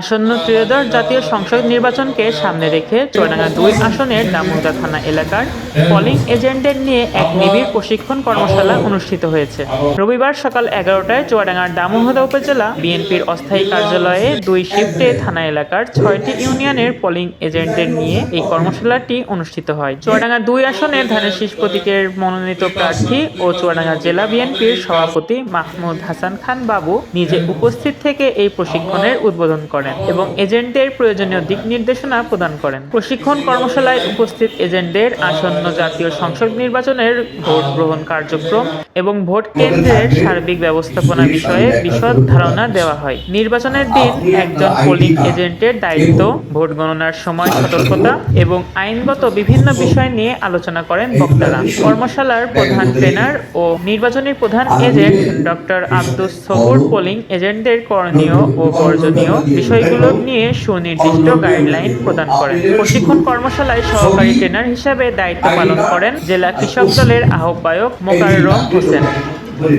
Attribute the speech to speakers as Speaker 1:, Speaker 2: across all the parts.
Speaker 1: আসন্ন ত্রয়োদশ জাতীয় সংসদ নির্বাচনকে সামনে রেখে চুয়াডাঙ্গা দুই আসনের দামোদা থানা এলাকার পলিং এজেন্টদের নিয়ে এক নিবিড় প্রশিক্ষণ কর্মশালা অনুষ্ঠিত হয়েছে। রবিবার সকাল এগারোটায় চুয়াডাঙ্গার দামোহদা উপজেলা বিএনপির অস্থায়ী কার্যালয়ে দুই শিফটে থানা এলাকার ছয়টি ইউনিয়নের পলিং এজেন্টদের নিয়ে এই কর্মশালাটি অনুষ্ঠিত হয়। চুয়াডাঙ্গা দুই আসনে ধানের শীষ প্রতীকের মনোনীত প্রার্থী ও চুয়াডাঙ্গা জেলা বিএনপির সভাপতি মাহমুদ হাসান খান বাবু নিজে উপস্থিত থেকে এই প্রশিক্ষণের উদ্বোধন করেন। এবং এজেন্টদের প্রয়োজনীয় দিক নির্দেশনা প্রদান করেন। প্রশিক্ষণ কর্মশালায় উপস্থিত এজেন্টদের আসন্ন জাতীয় সংসদ নির্বাচনের ভোট গ্রহণ কার্যক্রম এবং ভোট কেন্দ্রের সার্বিক ব্যবস্থাপনা বিষয়ে বিশদ ধারণা দেওয়া হয়। নির্বাচনের দিন একজন পোলিং এজেন্টের দায়িত্ব, ভোট গণনার সময় সতর্কতা এবং আইনগত বিভিন্ন বিষয় নিয়ে আলোচনা করেন বক্তারা। কর্মশালার প্রধান ট্রেনার ও নির্বাচনী প্রধান agent doctor Abdus Sabur polling এজেন্টদের করণীয় ও বর্জনীয় বিষয়গুলো নিয়ে সুনির্দিষ্ট গাইডলাইন প্রদান করেন। প্রশিক্ষণ কর্মশালায় সহকারী ট্রেনার হিসাবে দায়িত্ব পালন করেন জেলা কৃষক দলের আহ্বায়ক মোকাররম হোসেন।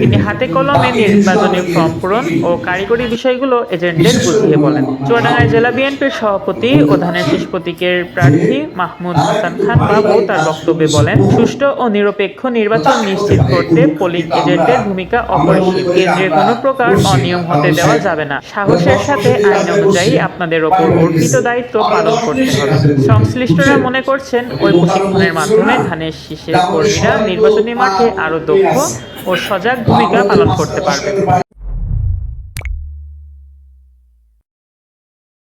Speaker 1: তিনি হাতে কলমে নির্বাচনী ফর্ম পূরণ ও কারিগরি বিষয়গুলো এজেন্টদের বুঝিয়ে বলেন। চুয়াডাঙ্গায় জেলা বিএনপির সভাপতি ও ধানের শীষ প্রতীকের প্রার্থী মাহমুদ হাসান খান বাবু তার বক্তব্যে বলেন, সুষ্ঠু ও নিরপেক্ষ নির্বাচন নিশ্চিত করতে পোলিং এজেন্টের ভূমিকা অপরিসীম। কেন্দ্রের কোনো প্রকার অনিয়ম হতে দেওয়া যাবে না। সাহসের সাথে আইন অনুযায়ী আপনাদের ওপর অর্পিত দায়িত্ব পালন করতে হবে। সংশ্লিষ্টরা মনে করছেন, ওই প্রশিক্ষণের মাধ্যমে ধানের শীষের কর্মীরা নির্বাচনী মাঠে আরও দক্ষ ও সজাগ ভূমিকা পালন করতে পারবে।